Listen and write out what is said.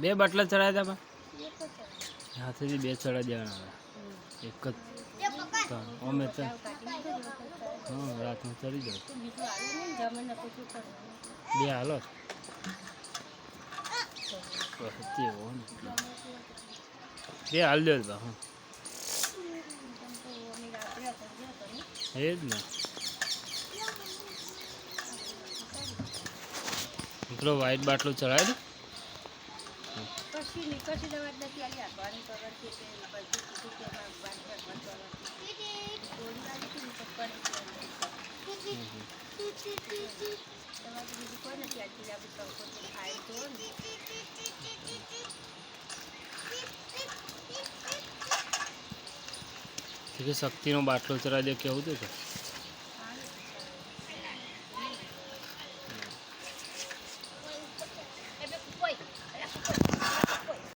બે બાટલા ચડાવ્યા હતા હાથેથી બે ચડાવી દેવાના એક જ. અમે તો હા, રાતમાં ચડી જાવ બે હાલો. બે હાલ દો હા. એ જ ને. પેલો વ્હાઈટ બાટલો ચડાવી શક્તિનો બાટલો ચડાવી દે કેવું છે